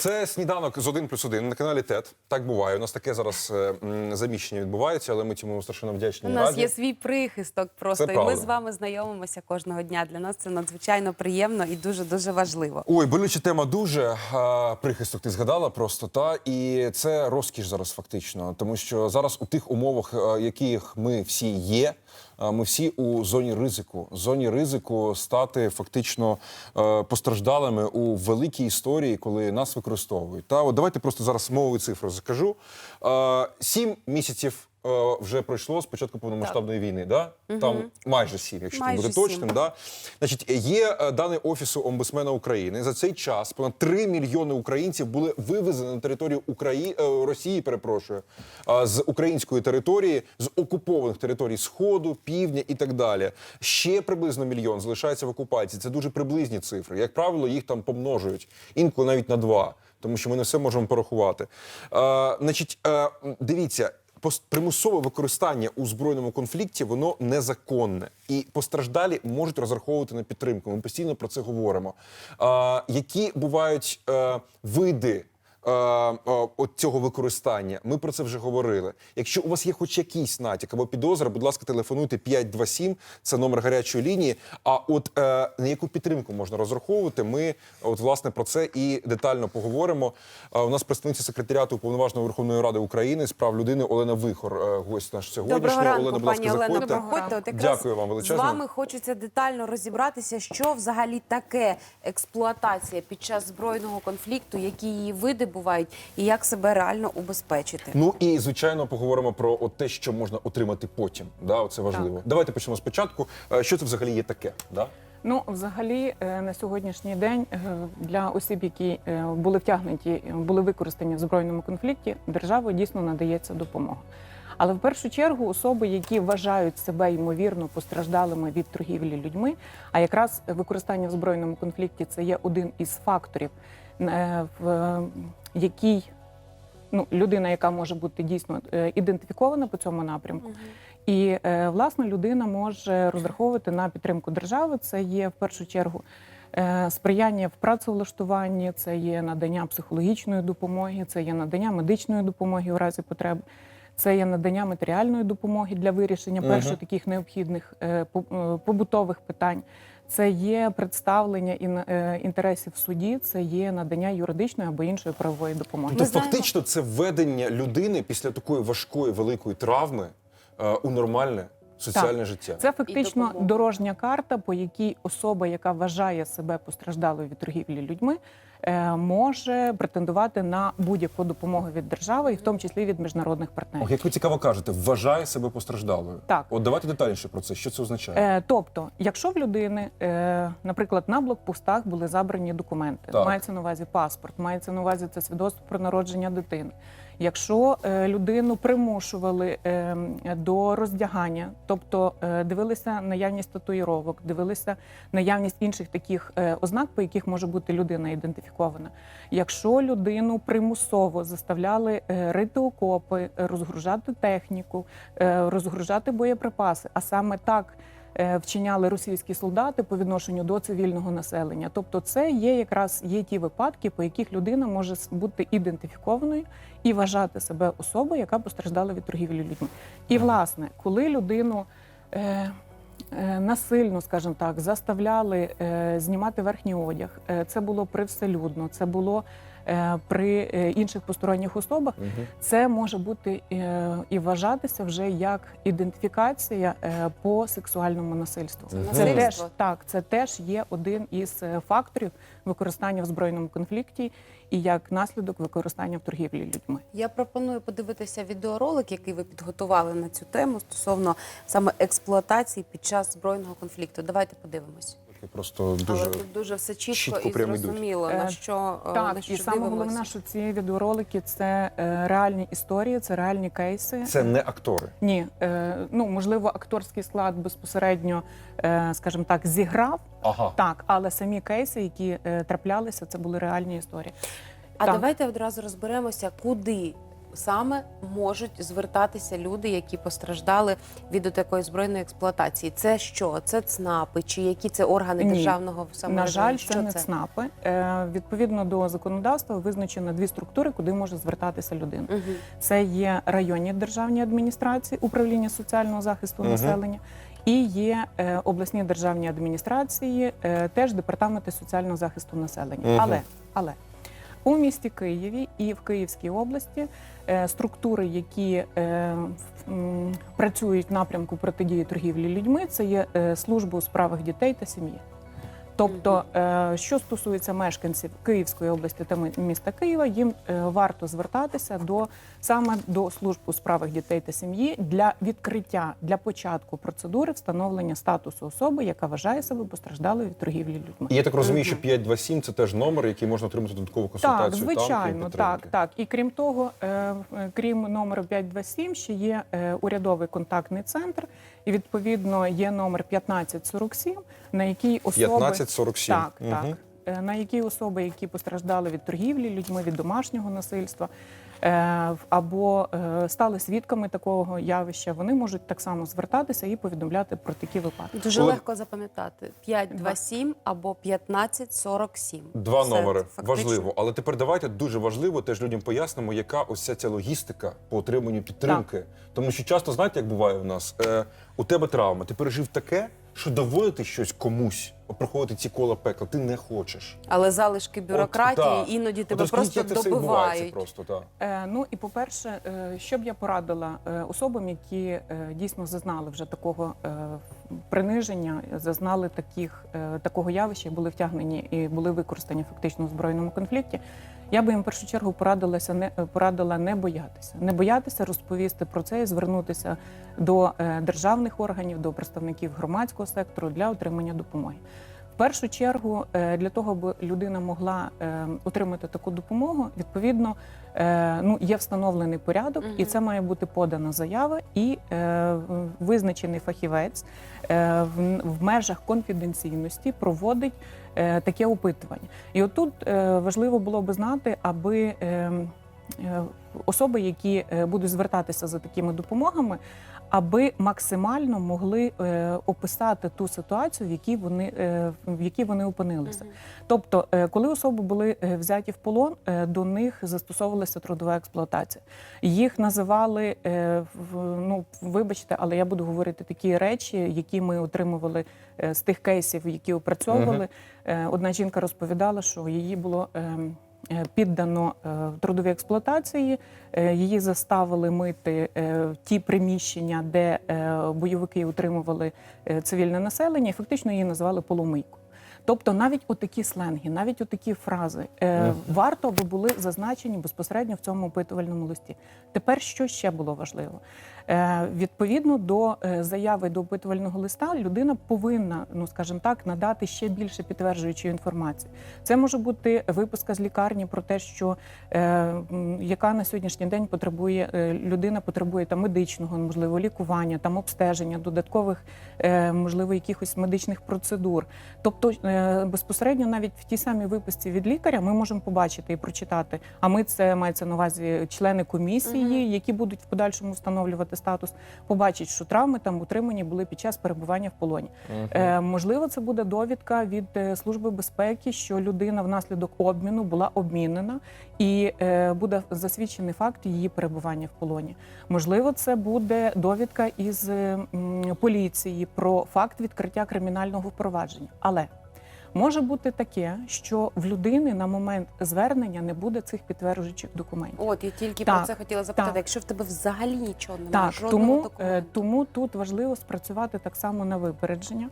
Це сніданок з 1 плюс 1 на каналі ТЕТ. Так буває. У нас таке зараз е, м, заміщення відбувається, але ми цьому страшенно вдячні. У нас раді. є свій прихисток просто, Це і ми з вами знайомимося кожного дня. Для нас це надзвичайно приємно і дуже дуже важливо. Ой, болюча тема дуже. А, прихисток ти згадала просто, та і це розкіш зараз фактично. Тому що зараз у тих умовах, е, яких ми всі є, ми всі у зоні ризику. Зоні ризику стати фактично е, постраждалими у великій історії, коли нас використовують. Та от давайте просто зараз мовою цифру закажу. Е, Сім місяців. Е, Вже пройшло з початку повномасштабної війни, да? Там майже сім, якщо Майже сім. точним. Да? Значить, є е, дані Офісу омбудсмена України. За цей час понад 3 мільйони українців були вивезені на територію Украї... е, Росії, перепрошую, е, з української території, з окупованих територій Сходу, Півдня і так далі. Ще приблизно мільйон залишається в окупації. Це дуже приблизні цифри. Як правило, їх там помножують, інколи навіть на два, тому що ми не все можемо порахувати. Е, значить, е, дивіться. Примусове використання у збройному конфлікті воно незаконне, і постраждалі можуть розраховувати на підтримку. Ми постійно про це говоримо. Е, які бувають е, види от цього використання? Ми про це вже говорили. Якщо у вас є хоч якийсь натяк або підозра, будь ласка, телефонуйте 527, це номер гарячої лінії. А от е, на яку підтримку можна розраховувати? Ми от власне про це і детально поговоримо. А, у нас представниця секретаріату уповноваженого Верховної Ради України з прав людини Олена Вихор, е, гость наш сьогоднішній. Доброго ранку, Олена, будь ласка, пані Олена. заходьте. Проходьте. От якраз Дякую вам з вами хочеться детально розібратися, що взагалі таке експлуатація під час збройного конфлікту, які її види бувають, і як себе реально убезпечити. Ну і звичайно поговоримо про от те, що можна отримати потім. Да, це важливо. Давайте почнемо спочатку. Е, Що це взагалі є таке? Да? Ну, взагалі, е, на сьогоднішній день е, для осіб, які були втягнуті, були використані в збройному конфлікті, державою дійсно надається допомога. Але в першу чергу особи, які вважають себе ймовірно постраждалими від торгівлі людьми, а якраз використання в збройному конфлікті це є один із факторів, в який ну, людина, яка може бути дійсно е, ідентифікована по цьому напрямку. І е, власне людина може розраховувати на підтримку держави. Це є в першу чергу е, сприяння в працевлаштуванні, це є надання психологічної допомоги, це є надання медичної допомоги у разі потреби. Це є надання матеріальної допомоги для вирішення перших таких необхідних е, по- е, побутових питань. Це є представлення е, інтересів в суді, це є надання юридичної або іншої правової допомоги. Тобто, фактично, це введення людини після такої важкої великої травми е, у нормальне соціальне життя. Це фактично дорожня карта, по якій особа, яка вважає себе постраждалою від торгівлі людьми, е, може претендувати на будь-яку допомогу від держави, і в тому числі від міжнародних партнерів. Ох, як ви цікаво кажете, вважає себе постраждалою. Так. От давайте детальніше про це. Що це означає? Е, тобто, якщо в людини, е, наприклад, на блокпостах були забрані документи, Так. мається на увазі паспорт, мається на увазі це свідоцтво про народження дитини. Якщо е, людину примушували е, до роздягання, тобто е, дивилися наявність татуїровок, дивилися наявність інших таких ознак, по яких може бути людина ідентифікована. Якщо людину примусово заставляли рити окопи, розгружати техніку, розгружати боєприпаси, а саме так. Е, Вчиняли російські солдати по відношенню до цивільного населення. Тобто, це є якраз є ті випадки, по яких людина може бути ідентифікованою і вважати себе особою, яка постраждала від торгівлі людьми. І власне, коли людину е, е, насильно, скажімо так, заставляли е, знімати верхній одяг, е, це було привселюдно, це було при е, інших посторонніх особах. Мгм. Це може бути е, і вважатися вже як ідентифікація е, по сексуальному насильству. Мгм. Це теж так, це теж є один із е, факторів використання в збройному конфлікті і як наслідок використання в торгівлі людьми. Я пропоную подивитися відеоролик, який ви підготували на цю тему стосовно саме експлуатації під час збройного конфлікту. Давайте подивимось. Просто дуже Але тут дуже все чітко, чітко і зрозуміло, на Е, що е, на що і саме головне, що ці відеоролики це е, реальні історії, це реальні кейси. це не актори. Ні, е, ну можливо, акторський склад безпосередньо, е, скажімо так, зіграв Ага. так, але самі кейси, які е, траплялися, це були реальні історії. А Так. давайте одразу розберемося, куди саме можуть звертатися люди, які постраждали від такої збройної експлуатації. Це що? Це ЦНАПи, чи які це органи Ні. державного На самоврядування? жаль, Що це не ЦНАПи. Е, відповідно до законодавства визначено дві структури, куди може звертатися людина. Мгм. Це є районні державні адміністрації, управління соціального захисту Мгм. населення. І є е, обласні державні адміністрації, е, теж департаменти соціального захисту населення. Мгм. Але, але у місті Києві і в Київській області е, структури, які е, працюють в напрямку протидії торгівлі людьми, це є е, служба у справах дітей та сім'ї. Тобто, е, що стосується мешканців Київської області та міста Києва, їм е, варто звертатися до саме до служб у справах дітей та сім'ї для відкриття для початку процедури встановлення статусу особи, яка вважає себе постраждалою від торгівлі людьми. І я так розумію, що 527 – це теж номер, який можна отримати додаткову консультацію. Так, звичайно, крім так, так. І крім того, е, крім номеру 527, ще є урядовий контактний центр, і відповідно є номер 1547, на який особи 1547. так, Мгм. так. Е, На які особи, які постраждали від торгівлі людьми, від домашнього насильства е, або е, стали свідками такого явища, вони можуть так само звертатися і повідомляти про такі випадки. Дуже Коли- легко запам'ятати: 527 або 1547. Два Все, номери фактично. важливо, але тепер давайте дуже важливо теж людям пояснимо, яка ось ця, ця логістика по отриманню підтримки. Тому що часто знаєте, як буває у нас, е, у тебе травма, ти пережив таке, що доводити щось комусь, проходити ці кола пекла, ти не хочеш. Але залишки бюрократії От, іноді тебе От, просто як це все відбувається добивають. Просто так. Е, ну і по-перше, е, що б я порадила е, особам, які е, дійсно зазнали вже такого е, приниження, зазнали таких е, такого явища, були втягнені і були використані фактично у збройному конфлікті. Я би їм в першу чергу порадилася не порадила не боятися, не боятися розповісти про це і звернутися до е, державних органів, до представників громадського сектору для отримання допомоги. Першу чергу, е, для того, аби людина могла е, отримати таку допомогу, відповідно, е, ну є встановлений порядок, і це має бути подана заява, і визначений фахівець в, межах конфіденційності проводить таке опитування. І отут важливо було би знати, аби е, е, особи, які будуть звертатися за такими допомогами, аби максимально могли е, описати ту ситуацію, в якій вони е, в якій вони опинилися. Мгм. Тобто, е, коли особи були е, взяті в полон, е, до них застосовувалася трудова експлуатація. Їх називали е, в- ну, вибачте, але я буду говорити такі речі, які ми отримували е, з тих кейсів, які опрацьовували. Е, Одна жінка розповідала, що її було. е, Піддано е, трудовій експлуатації, е, її заставили мити е, ті приміщення, де е, бойовики утримували е, цивільне населення, і фактично її назвали поломийкою. Тобто навіть отакі сленги, навіть отакі фрази е, варто, аби були зазначені безпосередньо в цьому опитувальному листі. Тепер що ще було важливо? Е, відповідно до е, заяви до опитувального листа, людина повинна, ну скажімо так, надати ще більше підтверджуючої інформації. Це може бути виписка з лікарні про те, що е, яка на сьогоднішній день потребує е, людина, потребує там медичного, можливо, лікування, там обстеження, додаткових, е, можливо, якихось медичних процедур. Тобто е, безпосередньо навіть в тій самій виписці від лікаря ми можемо побачити і прочитати. А ми це мається на увазі члени комісії, які будуть в подальшому встановлювати статус, побачать, що травми там утримані були під час перебування в полоні. Е, можливо, це буде довідка від е, служби безпеки, що людина внаслідок обміну була обмінена, і е, буде засвідчений факт її перебування в полоні. Можливо, це буде довідка із е, поліції про факт відкриття кримінального провадження. Але може бути таке, що в людини на момент звернення не буде цих підтверджуючих документів. От я тільки Так, про це хотіла запитати. так. Якщо в тебе взагалі нічого немає, Так, жодного тому, е, документу. тому тут важливо спрацювати так само на випередження.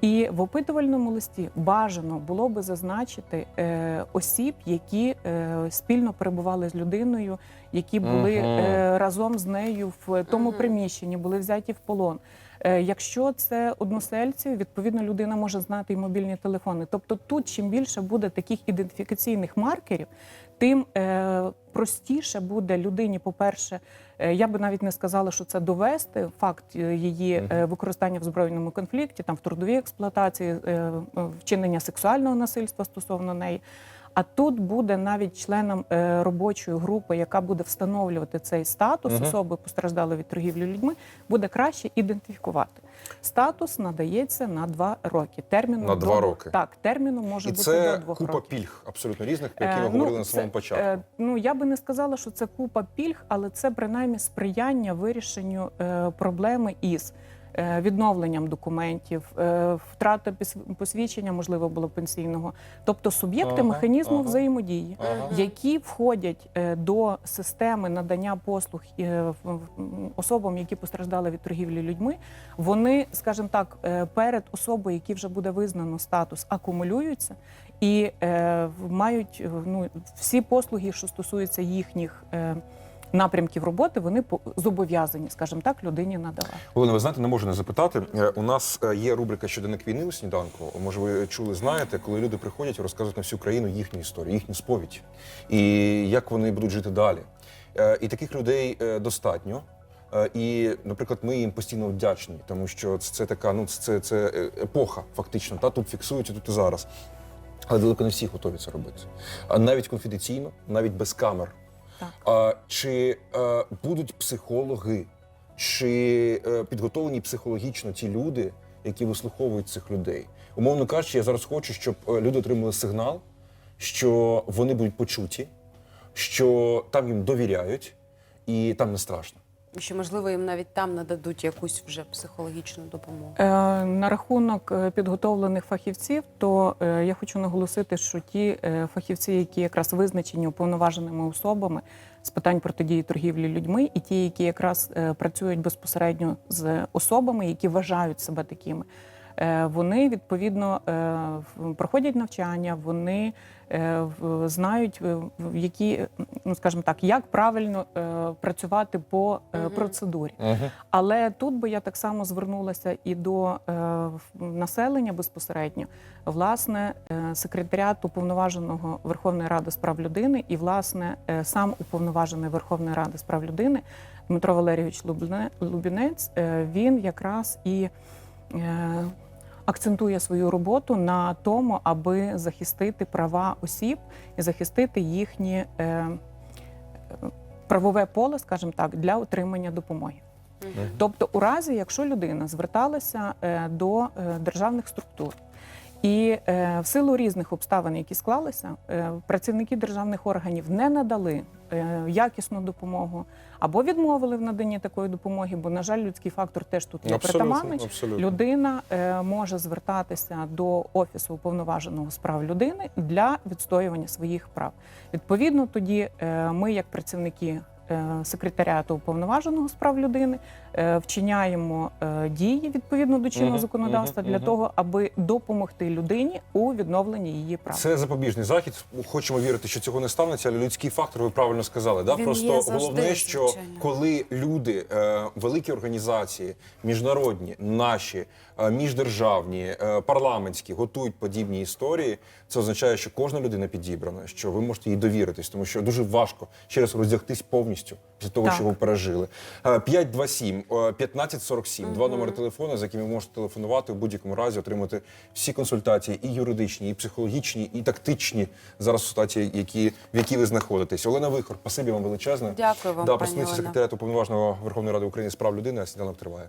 І в опитувальному листі бажано було би зазначити е, осіб, які е, спільно перебували з людиною, які були Мгм. е, разом з нею в тому Мгм. приміщенні, були взяті в полон. Е, якщо це односельці, відповідно людина може знати і мобільні телефони. Тобто, тут чим більше буде таких ідентифікаційних маркерів, тим е, простіше буде людині, по-перше, е, я би навіть не сказала, що це довести факт її використання в збройному конфлікті, там в трудовій експлуатації, вчинення сексуального насильства стосовно неї. А тут буде навіть членом е, робочої групи, яка буде встановлювати цей статус Мгм. особи постраждалої від торгівлі людьми, буде краще ідентифікувати. Статус надається на два роки. Терміну На до два роки. Так, терміну може І бути це до двох купа років. пільг абсолютно різних, про які ми Е, говорили на це, самому початку. е, Ну я би не сказала, що це купа пільг, але це принаймні сприяння вирішенню е, проблеми із. Е, Відновленням документів, е, втрата посвідчення, можливо, було пенсійного, тобто суб'єкти Ага, механізму ага. взаємодії, Ага. які входять е, до системи надання послуг особам, які постраждали від торгівлі людьми, вони, скажімо так, перед особою, які вже буде визнано статус, акумулюються і е, мають ну, всі послуги, що стосуються їхніх. е, Напрямків роботи вони зобов'язані, скажімо так, людині надавати. Олена, ви знаєте, не можу не запитати. Е, У нас е, є рубрика щоденник війни у сніданку. Може, ви чули, знаєте, коли люди приходять і розказують на всю країну їхню історію, їхню сповідь і як вони будуть жити далі. Е, І таких людей достатньо. І, наприклад, ми їм постійно вдячні, тому що це, така, ну це, це епоха, фактично. Та тут фіксується тут і зараз. Але далеко не всі готові це робити. А навіть конфіденційно, навіть без камер. А, чи а, будуть психологи, чи а, підготовлені психологічно ті люди, які вислуховують цих людей? Умовно кажучи, я зараз хочу, щоб е, люди отримали сигнал, що вони будуть почуті, що там їм довіряють, і там не страшно. Що можливо їм навіть там нададуть якусь вже психологічну допомогу. Е, На рахунок е, підготовлених фахівців, то е, я хочу наголосити, що ті фахівці, які якраз визначені уповноваженими особами з питань протидії торгівлі людьми, і ті, які якраз працюють безпосередньо з особами, які вважають себе такими. Вони відповідно проходять навчання, вони знають, е, які, ну скажімо так, як правильно е, працювати по е, процедурі. Але тут би я так само звернулася і до е, населення безпосередньо, власне, е, секретаріат уповноваженого Верховної Ради з прав людини і власне е, сам уповноважений Верховної Ради з прав людини Дмитро Валерійович Лубінець. е, Він якраз і е, акцентує свою роботу на тому, аби захистити права осіб і захистити їхні. е, е, Правове поле, скажімо так, для отримання допомоги. Тобто, у разі, якщо людина зверталася е, до державних структур, і е, в силу різних обставин, які склалися, е, працівники державних органів не надали е, якісну допомогу або відмовили в наданні такої допомоги, бо, на жаль, людський фактор теж тут притаманний. абсолютно. Людина е, може звертатися до офісу уповноваженого з прав людини для відстоювання своїх прав. Відповідно, тоді е, ми, як працівники секретаріату уповноваженого з прав людини, е, вчиняємо е, дії відповідно до чинного законодавства для того, аби допомогти людині у відновленні її прав. Це запобіжний захід. Хочемо вірити, що цього не станеться, але людський фактор, ви правильно сказали. Да? Він Просто є завжди, головне, що звичайно. коли люди, е, великі організації, міжнародні, наші, е, міждержавні, е, парламентські готують подібні історії, це означає, що кожна людина підібрана, що ви можете їй довіритись, тому що дуже важко ще раз роздягтись повністю після того, Так. що ви пережили. Е, 527 е, 1547, два номери телефону, за якими ви можете телефонувати в будь-якому разі, отримати всі консультації, і юридичні, і психологічні, і тактичні зараз ситуації, які в якій ви знаходитесь. Олена Вихор, спасибі вам величезне. Дякую вам, да, пані Олена. секретаріату уповноваженого Верховної Ради України з прав людини. А сніданок триває.